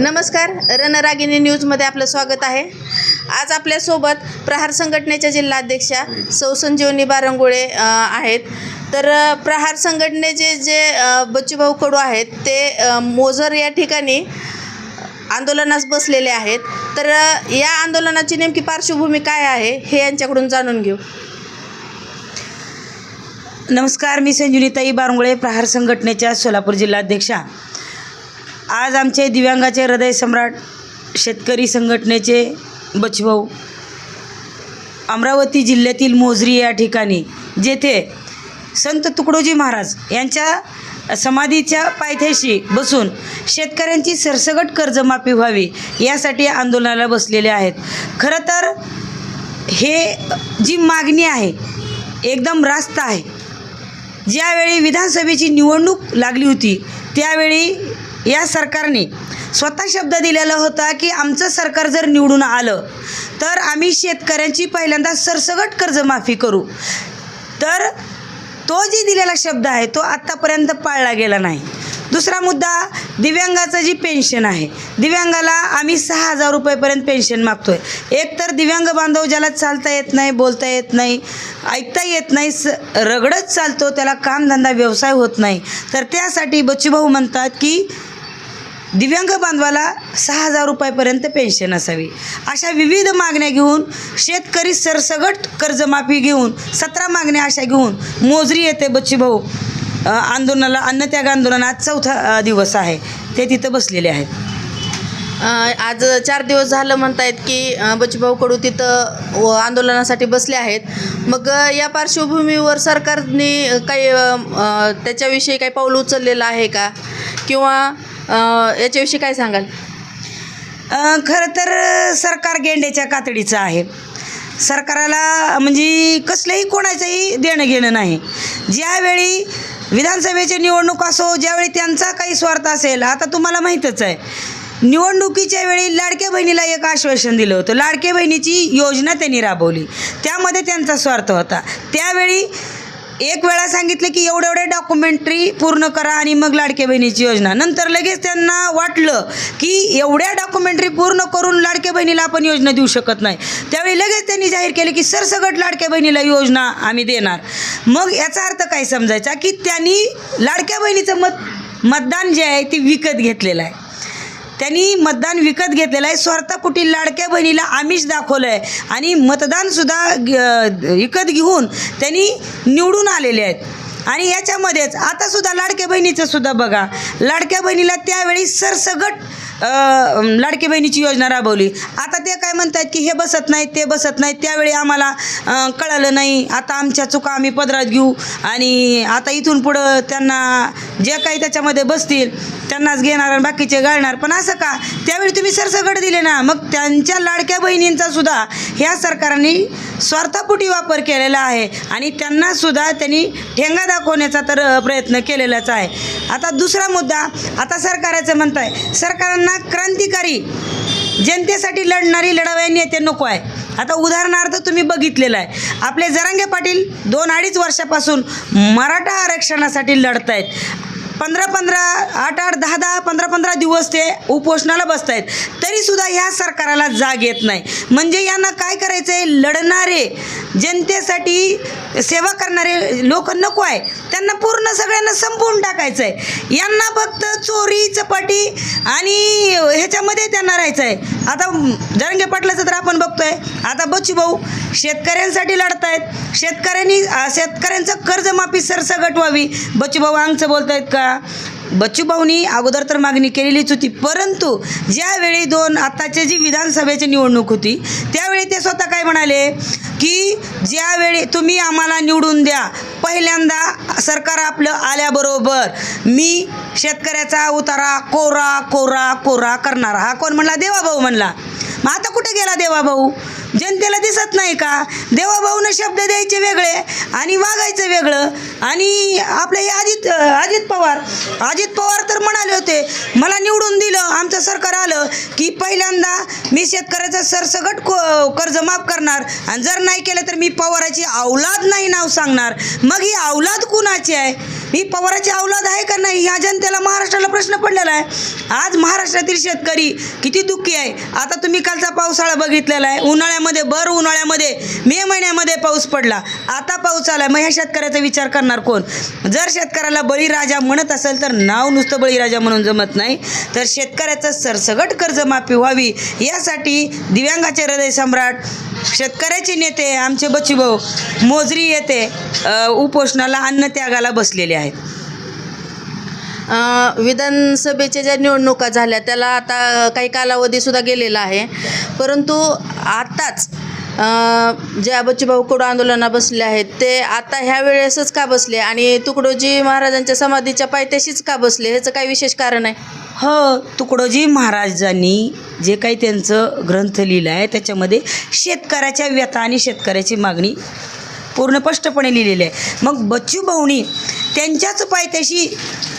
नमस्कार रणरागिनी न्यूजमध्ये आपलं स्वागत आहे. आज आपल्यासोबत प्रहार संघटनेच्या जिल्हाध्यक्षा सौ संजीवनी बारंगुळे आहेत. तर प्रहार संघटनेचे जे बच्चूभाऊ कडू आहेत ते मोझर या ठिकाणी आंदोलनास बसलेले आहेत. तर या आंदोलनाची नेमकी पार्श्वभूमी काय आहे हे यांच्याकडून जाणून घेऊ. नमस्कार मी संजुनीताई बारंगुळे प्रहार संघटनेच्या सोलापूर जिल्हाध्यक्षा. आज आमचे दिव्यांगाचे हृदय सम्राट शेतकरी संघटनेचे बचभाऊ. अमरावती जिल्ह्यातील मोजरी या ठिकाणी जेथे संत तुकडोजी महाराज यांच्या समाधीच्या पायथ्याशी बसून शेतकऱ्यांची सरसगट कर्जमाफी व्हावी यासाठी आंदोलनाला बसलेले आहेत. खरं तर हे जी मागणी आहे एकदम रास्त आहे. ज्यावेळी विधानसभेची निवडणूक लागली होती त्यावेळी या सरकारने स्वतः शब्द दिलेला होता की आमचं सरकार जर निवडून आलं तर आम्ही शेतकऱ्यांची पहिल्यांदा सरसगट कर्जमाफी करू. तर तो जी दिलेला शब्द आहे तो आत्तापर्यंत पाळला गेला नाही. दुसरा मुद्दा दिव्यांगाचं जी पेन्शन आहे दिव्यांगाला आम्ही सहा हजार रुपयेपर्यंत पेन्शन मागतो आहे एक तर दिव्यांग बांधव ज्याला चालता येत नाही बोलता येत नाही ऐकता येत नाही स रगडत चालतो त्याला कामधंदा व्यवसाय होत नाही. तर त्यासाठी बच्चूभाऊ म्हणतात की दिव्यांग बांधवाला सहा हजार रुपयापर्यंत पेन्शन असावी. अशा विविध मागण्या घेऊन शेतकरी सरसगट कर्जमाफी घेऊन सतरा मागण्या अशा घेऊन मोजरी येथे बच्चीभाऊ आंदोलनाला अन्नत्याग आंदोलनात चौथा दिवस आहे. ते तिथं बसलेले आहेत. आज चार दिवस झालं म्हणतायत की अ, कडू तिथं व आंदोलनासाठी बसले आहेत. मग या पार्श्वभूमीवर सरकारने काही त्याच्याविषयी काही पाऊल उचललेलं आहे का? किंवा याच्याविषयी काय सांगाल? खरं तर सरकार गेंड्याच्या कातडीचं आहे. सरकाराला म्हणजे कसलंही कोणाचंही देणं घेणं नाही. ज्यावेळी विधानसभेची निवडणूक असो ज्यावेळी त्यांचा काही स्वार्थ असेल आता तुम्हाला माहीतच आहे. निवडणुकीच्या वेळी लाडक्या बहिणीला एक आश्वासन दिलं होतं. लाडक्या बहिणीची योजना त्यांनी राबवली. त्यामध्ये त्यांचा स्वार्थ होता. त्यावेळी एक वेळा सांगितलं की एवढे एवढे डॉक्युमेंटरी पूर्ण करा आणि मग लाडक्या बहिणीची योजना. नंतर लगेच त्यांना वाटलं की एवढ्या डॉक्युमेंटरी पूर्ण करून लाडक्या बहिणीला आपण योजना देऊ शकत नाही. त्यावेळी लगेच त्यांनी जाहीर केले की सरसगट लाडक्या बहिणीला योजना आम्ही देणार. मग याचा अर्थ काय समजायचा? की त्यांनी लाडक्या बहिणीचं मत मतदान जे आहे ते विकत घेतलेलं आहे. त्यांनी मतदान विकत घेतलेलं आहे. स्वार्थापोटी लाडक्या बहिणीला आमिष दाखवलं आहे आणि मतदानसुद्धा ग- विकत घेऊन त्यांनी निवडून आलेले आहेत. आणि याच्यामध्येच आतासुद्धा लाडक्या बहिणीचं सुद्धा बघा. लाडक्या बहिणीला त्यावेळी सरसगट लाडक्या बहिणीची योजना राबवली. आता ते काय म्हणतात की हे बसत नाहीत ते बसत नाहीत त्यावेळी आम्हाला कळालं नाही. आता आमच्या चुका आम्ही पदरात घेऊ. आणि आता इथून पुढं त्यांना जे काही त्याच्यामध्ये बसतील त्यांनाच घेणार आणि बाकीचे गाळणार पण असं का? त्यावेळी तुम्ही सरसगट दिले ना. मग त्यांच्या लाडक्या बहिणींचा सुद्धा ह्या सरकारने स्वार्थापुटी वापर केलेला आहे. आणि त्यांनासुद्धा त्यांनी ठेंगा दाखवण्याचा तर प्रयत्न केलेलाच आहे. आता दुसरा मुद्दा आता सरकाराचं म्हणत आहे सरकारांना क्रांतिकारी जनतेसाठी लढणारी लढावया नेते नको आहे. आता उदाहरणार्थ तुम्ही बघितलेलं आहे. आपले जरांगे पाटील दोन अडीच वर्षापासून मराठा आरक्षणासाठी लढत आहेत पंधरा पंधरा आठ आठ दहा दहा पंधरा पंधरा दिवस ते उपोषणाला बसत आहेत तरीसुद्धा ह्या सरकाराला जाग येत नाही. म्हणजे यांना काय करायचं आहे लढणारे जनतेसाठी सेवा करणारे लोक नको आहे. त्यांना पूर्ण सगळ्यांना संपवून टाकायचं आहे यांना फक्त चोरी चपाटी आणि ह्याच्यामध्ये त्यांना राहायचं आहे आता जरंगे पाटलाचं तर आपण बघतोय. आता बच्चू भाऊ शेतकऱ्यांसाठी आहेत शेतकऱ्यांनी शेतकऱ्यांचं कर्जमाफी सरसगट व्हावी. बच्चू भाऊ आमचं बोलत आहेत का? बच्चू भाऊनी अगोदर तर मागणी केलेलीच होती परंतु ज्यावेळी दोन आत्ताचे जी विधानसभेची निवडणूक होती त्यावेळी ते स्वतः काय म्हणाले? की ज्यावेळी तुम्ही आम्हाला निवडून द्या पहिल्यांदा सरकार आपलं आल्याबरोबर मी शेतकऱ्याचा उतारा कोरा कोरा कोरा करणार. हा कोण म्हणला? देवाभाऊ म्हणला. मग आता कुठे गेला देवाभाऊ? जनतेला दिसत नाही का? देवाभाऊनं शब्द द्यायचे वेगळे आणि वागायचं वेगळं. आणि आपले हे अजित अजित पवार अजित पवार तर म्हणाले होते मला निवडून दिलं आमचं सरकार आलं की पहिल्यांदा मी शेतकऱ्याचं सरसगट कर्ज माफ करणार आणि जर नाही केलं तर मी पवाराची अवलाद नाही नाव सांगणार. मग ही अवलाद कुणाची आहे? ही पवाराची अवलाद आहे का नाही? ह्या जनतेला महाराष्ट्राला प्रश्न पडलेला आहे. आज महाराष्ट्रातील शेतकरी किती दुःखी आहे. आता तुम्ही कालचा पावसाळा बघितलेला आहे. उन्हाळ्यामध्ये भर उन्हाळ्यामध्ये मे महिन्यामध्ये पाऊस पडला. आता पाऊस आला मग ह्या शेतकऱ्याचा विचार करणार कोण? जर शेतकऱ्याला बळीराजा म्हणत असेल तर नाव नुसतं बळीराजा म्हणून जमत नाही. तर शेतकऱ्याचं सरसगट कर्जमाफी व्हावी. यासाठी दिव्यांगाचे हृदय सम्राट शेतकऱ्याचे नेते आमचे बच्चूभाऊ मोजरी येथे उपोषणाला अन्नत्यागाला बसलेले आहेत. विधानसभेच्या ज्या निवडणुका झाल्या त्याला आता काही कालावधीसुद्धा गेलेला आहे. परंतु आत्ताच जे ज्या बच्चूभाऊ कडू आंदोलना बसले आहेत ते आता ह्या वेळेसच का बसले? आणि तुकडोजी महाराजांच्या समाधीच्या पायथ्याशीच का बसले? ह्याचं काही विशेष कारण आहे? हो तुकडोजी महाराजांनी जे काही त्यांचं ग्रंथ लिहिलं आहे त्याच्यामध्ये शेतकऱ्याच्या व्यथा आणि शेतकऱ्याची मागणी पूर्ण स्पष्टपणे लिहिलेली आहे. मग बच्चू भाऊनी त्यांच्याच पायथ्याशी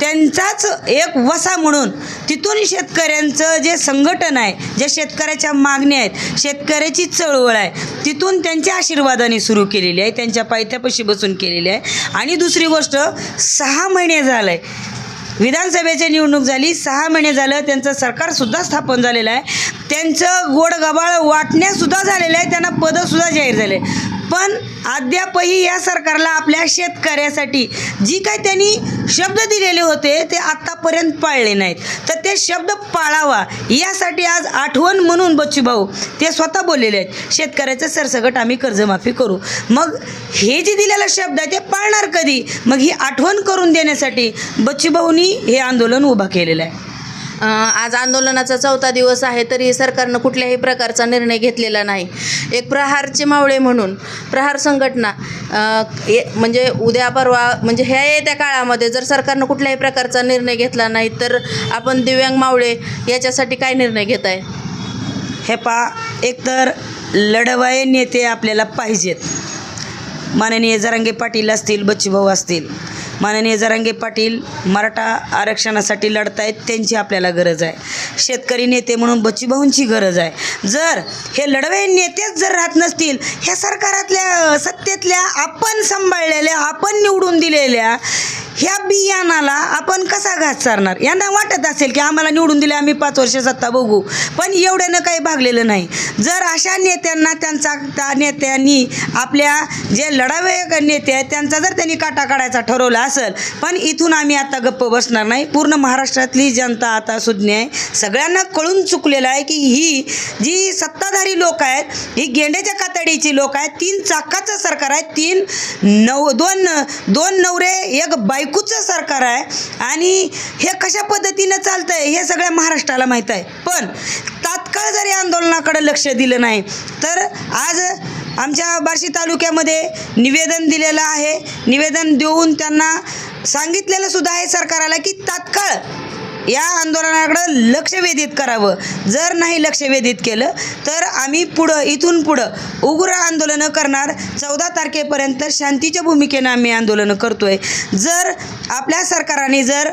त्यांचाच एक वसा म्हणून तिथून शेतकऱ्यांचं जे संघटन आहे ज्या शेतकऱ्याच्या मागण्या आहेत शेतकऱ्याची चळवळ आहे तिथून त्यांच्या आशीर्वादाने सुरू केलेली आहे त्यांच्या पायथ्यापाशी बसून केलेली आहे. आणि दुसरी गोष्ट सहा महिने झालं आहे विधानसभेची निवडणूक झाली सहा महिने झालं त्यांचं सरकारसुद्धा स्थापन झालेलं आहे. त्यांचं गोडगबाळ वाटण्यासुद्धा झालेलं आहे त्यांना पदंसुद्धा जाहीर झाले. पण अद्यापही या सरकारला आपल्या शेतकऱ्यासाठी जी काय त्यांनी शब्द दिलेले होते ते आत्तापर्यंत पाळले नाहीत. तर ते शब्द पाळावा यासाठी आज आठवण म्हणून बच्चूभाऊ ते स्वतः बोललेले आहेत. शेतकऱ्याचं सरसगट आम्ही कर्जमाफी करू. मग हे जे दिलेला शब्द आहे ते पाळणार कधी? मग ही आठवण करून देण्यासाठी बच्चूभाऊनी हे आंदोलन उभं केलेलं आहे. आज आंदोलनाचा चौथा दिवस आहे तरी सरकारनं कुठल्याही प्रकारचा निर्णय घेतलेला नाही. एक प्रहारचे मावळे म्हणून प्रहार संघटना म्हणजे उद्या परवा म्हणजे ह्या येत्या काळामध्ये जर सरकारनं कुठल्याही प्रकारचा निर्णय घेतला नाही तर आपण दिव्यांग मावळे याच्यासाठी काय निर्णय घेत आहे हे पा एकतर लढवाय नेते आपल्याला पाहिजेत. माननीय जरांगे पाटील असतील बच्चूभाऊ असतील. माननीय जरांगे पाटील मराठा आरक्षणासाठी लढत आहेत त्यांची आपल्याला गरज आहे. शेतकरी नेते म्हणून बच्चूभाऊंची गरज आहे. जर हे लढवे नेतेच जर राहत नसतील ह्या सरकारातल्या सत्तेतल्या आपण सांभाळलेल्या आपण निवडून दिलेल्या ह्या बियाणाला आपण कसा घास चारणार? यांना वाटत असेल की आम्हाला निवडून दिले आम्ही पाच वर्ष सत्ता बघू पण एवढ्यानं काही भागलेलं नाही. जर अशा नेत्यांना त्यांचा त्या नेत्यांनी आपल्या जे लढावे नेते आहेत त्यांचा जर त्यांनी काटा काढायचा ठरवला असेल पण इथून आम्ही आता गप्प बसणार नाही. पूर्ण महाराष्ट्रातली जनता आता सुज्ञ आहे. सगळ्यांना कळून चुकलेलं आहे की ही जी सत्ताधारी लोक आहेत ही गेंड्याच्या कातडीची लोक आहेत तीन चाकाचं सरकार आहे तीन नऊ दोन दोन नवरे एक बायकोचं सरकार आहे आणि हे कशा पद्धतीनं चालतं आहे हे सगळ्या महाराष्ट्राला माहीत आहे. पण तात्काळ जरी आंदोलनाकडे लक्ष दिलं नाही तर आज आमच्या बार्शी तालुक्यामध्ये निवेदन दिलेलं आहे. निवेदन देऊन त्यांना सांगितलेलं सुद्धा आहे सरकाराला की तात्काळ या आंदोलनाकडं लक्ष वेधित करावं. जर नाही लक्ष वेधित केलं तर आम्ही पुढं इथून पुढं उग्र आंदोलनं करणार. चौदा तारखेपर्यंत शांतीच्या भूमिकेनं आम्ही आंदोलनं करतोय. जर आपल्या सरकारने जर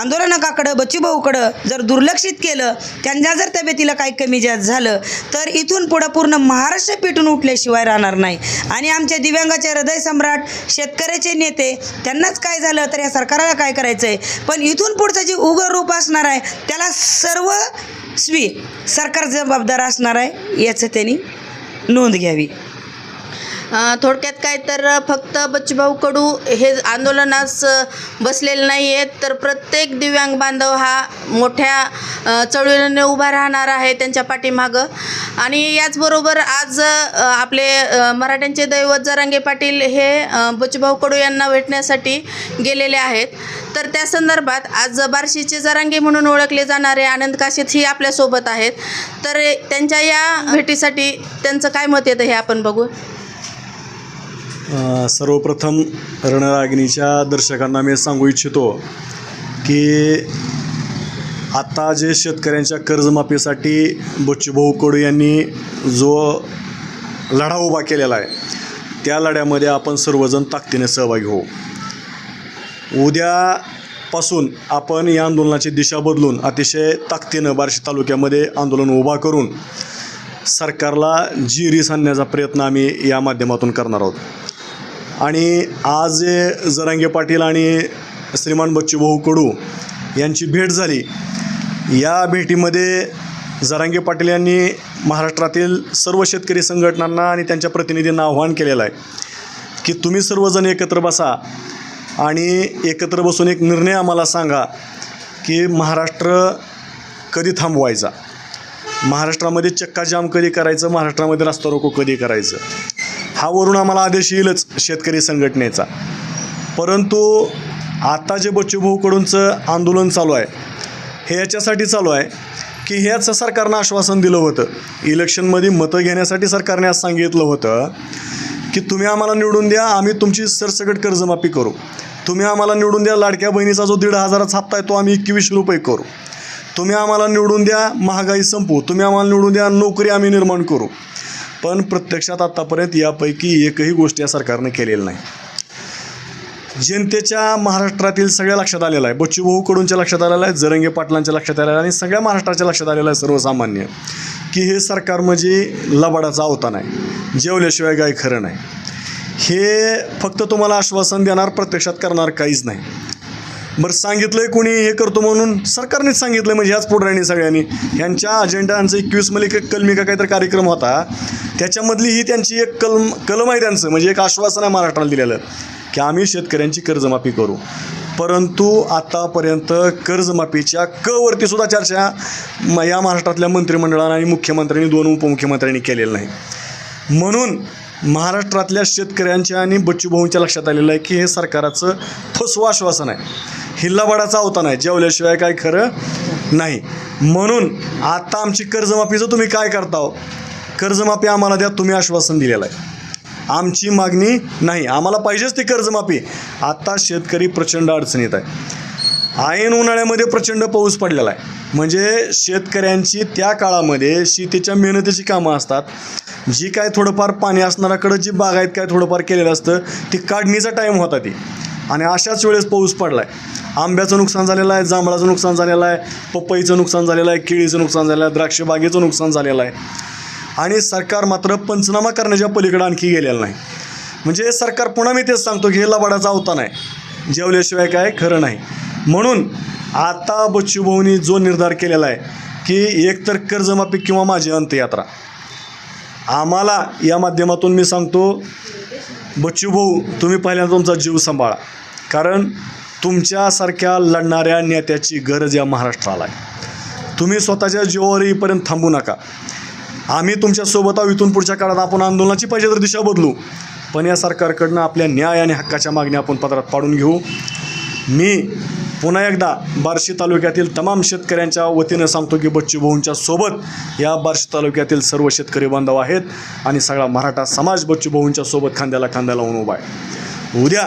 आंदोलनकाकडं बच्चूभाऊकडं जर दुर्लक्षित केलं त्यांच्या जर तब्येतीला काही कमी जास्त झालं तर इथून पुढं पूर्ण महाराष्ट्र पेटून उठल्याशिवाय राहणार नाही. आणि आमच्या दिव्यांगाचे हृदय सम्राट शेतकऱ्याचे नेते त्यांनाच काय झालं तर या सरकारला काय करायचं आहे पण इथून पुढचं जे उग्र रूप असणार आहे त्याला सर्व स्वी सरकार जबाबदार असणार आहे याचं त्यांनी नोंद घ्यावी. थोडक्यात काय तर फक्त बच्चूभाऊ कडू हे आंदोलनास बसलेले नाही आहेत तर प्रत्येक दिव्यांग बांधव हा मोठ्या चळवळीने उभा राहणार आहे त्यांच्या पाठीमागं. आणि याचबरोबर आज आपले मराठ्यांचे दैवत जरांगे पाटील हे बच्चूभाऊ कडू यांना भेटण्यासाठी गेलेले आहेत. तर त्या संदर्भात आज बार्शीचे जरांगे म्हणून ओळखले जाणारे आनंद काशीत ही आपल्यासोबत आहेत. तर त्यांच्या या भेटीसाठी त्यांचं काय मत येतं हे आपण बघू. सर्वप्रथम रणरागिणीच्या दर्शकांना मी सांगू इच्छितो की आत्ता जे शेतकऱ्यांच्या कर्जमाफीसाठी बच्चूभाऊ कडू यांनी जो लढा उभा केलेला आहे त्या लढ्यामध्ये आपण सर्वजण ताकदीने सहभागी होऊ. उद्यापासून आपण या आंदोलनाची दिशा बदलून अतिशय ताकदीनं बार्शी तालुक्यामध्ये आंदोलन उभा करून सरकारला जी रीस आणण्याचा प्रयत्न आम्ही या माध्यमातून करणार आहोत. आणि आज जरांगे पाटील आणि श्रीमान बच्चूभाऊ कडू यांची भेट झाली या भेटीमध्ये जरांगे पाटील यांनी महाराष्ट्रातील सर्व शेतकरी संघटनांना आणि त्यांच्या प्रतिनिधींना आव्हान केलेलं आहे की तुम्ही सर्वजण एकत्र बसा आणि एकत्र बसून एक निर्णय आम्हाला सांगा की महाराष्ट्र कधी थांबवायचा? महाराष्ट्रामध्ये चक्काजाम कधी करायचं? महाराष्ट्रामध्ये रस्ता रोको कधी करायचं? हा वरून आम्हाला आदेश येईलच शेतकरी संघटनेचा. परंतु आता जे बच्चूभाऊकडूनचं आंदोलन चालू आहे हे याच्यासाठी चालू आहे की ह्याच सरकारनं आश्वासन दिलं होतं. इलेक्शनमध्ये मतं घेण्यासाठी सरकारने आज सांगितलं होतं की तुम्ही आम्हाला निवडून द्या आम्ही तुमची सरसकट कर्जमाफी करू. तुम्ही आम्हाला निवडून द्या लाडक्या बहिणीचा जो दीड हजाराचा हप्ता आहे तो आम्ही एकवीस रुपये करू. तुम्ही आम्हाला निवडून द्या महागाई संपू. तुम्ही आम्हाला निवडून द्या नोकरी आम्ही निर्माण करू. पण प्रत्यक्षात आत्तापर्यंत यापैकी एकही गोष्ट या सरकारनं केलेली नाही. जनतेच्या महाराष्ट्रातील सगळ्या लक्षात आलेलं आहे. बच्चूभाऊकडूनच्या लक्षात आलेलं आहे जरंगे पाटलांच्या लक्षात आलेलं आहे आणि सगळ्या महाराष्ट्राच्या लक्षात आलेलं आहे सर्वसामान्य की हे सरकार म्हणजे लबाडाचा अवतान आहे जेवल्याशिवाय काय खरं नाही. हे फक्त तुम्हाला आश्वासन देणार प्रत्यक्षात करणार काहीच नाही. बरं सांगितलंय कोणी हे करतो म्हणून? सरकारनेच सांगितलं म्हणजे याच पुढाऱ्यांनी सगळ्यांनी. यांच्या अजेंडांचं एकवीस मलिक एक कलमी का काहीतरी कार्यक्रम होता. त्याच्यामधली ही त्यांची एक कलम कलम आहे त्यांचं म्हणजे एक आश्वासन आहे महाराष्ट्राला दिलेलं की आम्ही शेतकऱ्यांची कर्जमाफी करू. परंतु आतापर्यंत कर्जमाफीच्या क वरती सुद्धा चर्चा म- या महाराष्ट्रातल्या मंत्रिमंडळानं आणि मुख्यमंत्र्यांनी दोन उपमुख्यमंत्र्यांनी केलेलं नाही. म्हणून महाराष्ट्रातल्या शेतकऱ्यांच्या आणि बच्चूभाऊंच्या लक्षात आलेलं आहे की हे सरकाराचं फसवं आश्वासन आहे. हिल्लाबाडाचा अवतान आहे जेवल्याशिवाय काय खरं नाही. म्हणून आता आमची कर्जमाफीचं तुम्ही काय करता हो कर्जमाफी आम्हाला द्या तुम्ही आश्वासन दिलेलं आहे. आमची मागणी नाही आम्हाला पाहिजेच ती कर्जमाफी. आता शेतकरी प्रचंड अडचणीत आहे. ऐन उन्हाळ्यामध्ये प्रचंड पाऊस पडलेला आहे. म्हणजे शेतकऱ्यांची त्या काळामध्ये शेतीच्या मेहनतीची कामं असतात. जी काय थोडंफार पाणी असणाऱ्याकडं जी बागायत काय थोडंफार केलेलं असतं ती काढणीचा टाईम होता ती. आणि अशाच वेळेस पाऊस पडला आहे आंब्याचं नुकसान झालेलं आहे जांभळाचं नुकसान झालेलं आहे पपईचं नुकसान झालेलं आहे केळीचं नुकसान झालेलं आहे द्राक्षबागेचं नुकसान झालेलं आहे. आणि सरकार मात्र पंचनामा करण्याच्या पलीकडे आणखी गेलेलं नाही. म्हणजे सरकार पुन्हा मी तेच सांगतो की हे लबाडाचा अवतान आहे जेवल्याशिवाय काय खरं नाही. म्हणून आता बच्चूभाऊनी जो निर्धार केलेला आहे की एकतर कर्जमाफी किंवा माझी अंत्ययात्रा. आम्हाला या माध्यमातून मी सांगतो बच्चूभाऊ तुम्ही पहिल्यांदा तुमचा जीव सांभाळा. कारण तुमच्यासारख्या लढणाऱ्या नेत्याची गरज या महाराष्ट्राला आहे. तुम्ही स्वतःच्या जीवावर येईपर्यंत थांबू नका. आम्ही तुमच्यासोबत आहोत. इथून पुढच्या काळात आपण आंदोलनाची पाहिजे तर दिशा बदलू. पण या सरकारकडनं आपल्या न्याय आणि हक्काच्या मागण्या आपण पदरात पाडून घेऊ. मी पुन्हा एकदा बार्शी तालुक्यातील तमाम शेतकऱ्यांच्या वतीनं सांगतो की बच्चूभाऊंच्या सोबत या बार्शी तालुक्यातील सर्व शेतकरी बांधव आहेत आणि सगळा मराठा समाज बच्चूभाऊंच्या सोबत खांद्याला खांद्याला लावून उभा आहे. उद्या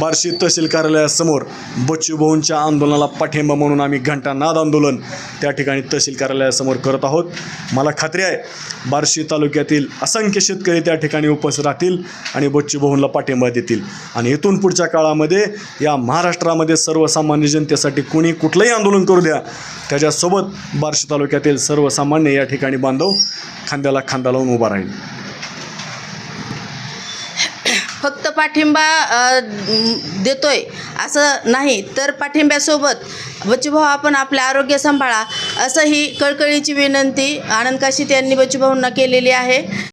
बार्शी तहसील कार्यालयासमोर बच्चूभाऊंच्या आंदोलनाला पाठिंबा म्हणून आम्ही घंटा नाद आंदोलन त्या ठिकाणी तहसील कार्यालयासमोर करत आहोत. मला खात्री आहे बार्शी तालुक्यातील असंख्य शेतकरी त्या ठिकाणी उपस्थित राहतील आणि बच्चूभाऊंला पाठिंबा देतील. आणि इथून पुढच्या काळामध्ये या महाराष्ट्रामध्ये सर्वसामान्य जनतेसाठी कुणी कुठलंही आंदोलन करू द्या त्याच्यासोबत बार्शी तालुक्यातील सर्वसामान्य या ठिकाणी बांधव खांद्याला खांदा लावून उभा राहील फक्त पाठिंबा देतोय. असं नाही. तर पाठिंब्यासोबत बच्चूभाऊ आपण आपले आरोग्य सांभाळा असं ही कळकळीची विनंती आनंद काशीत यांनी बच्चूभाऊंना केलेली आहे.